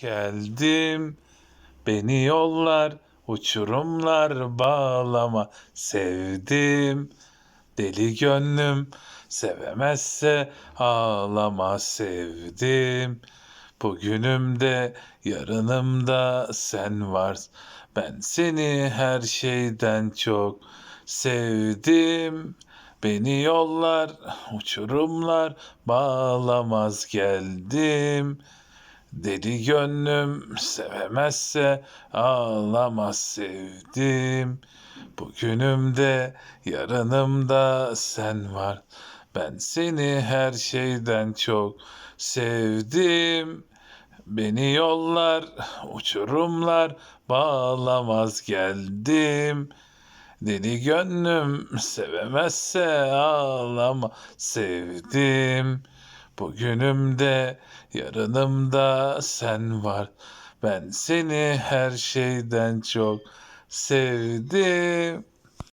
Geldim. Beni yollar uçurumlar bağlama. Sevdim. Deli gönlüm sevemezse ağlama. Sevdim. Bugünümde yarınımda sen varsın. Ben seni her şeyden çok sevdim. Beni yollar uçurumlar bağlamaz. Geldim Deli gönlüm sevemezse ağlamaz sevdim. Bugünümde yarınımda sen var. Ben seni her şeyden çok sevdim. Beni yollar, uçurumlar bağlamaz geldim. Deli gönlüm sevemezse ağlama sevdim. Bugünümde yarınımda sen var. Ben seni her şeyden çok sevdim.